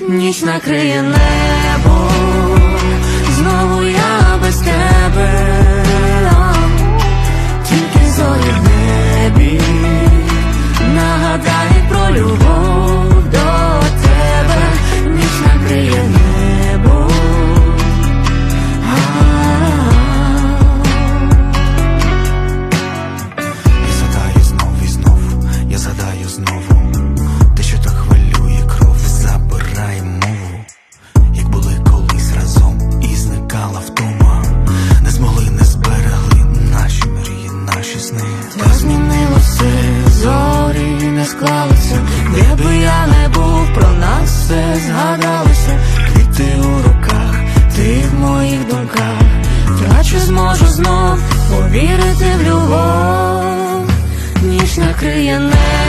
ніч накриє небо, знову я без тебе, тільки зорі в небі, нагадай про любов до тебе, ніч накриє небо. Та змінило все, зорі не склалися, де би я не був, про нас все згадалося, квіти у руках, ти в моїх думках, та чи зможу знов повірити в любов, ніч накриє небо.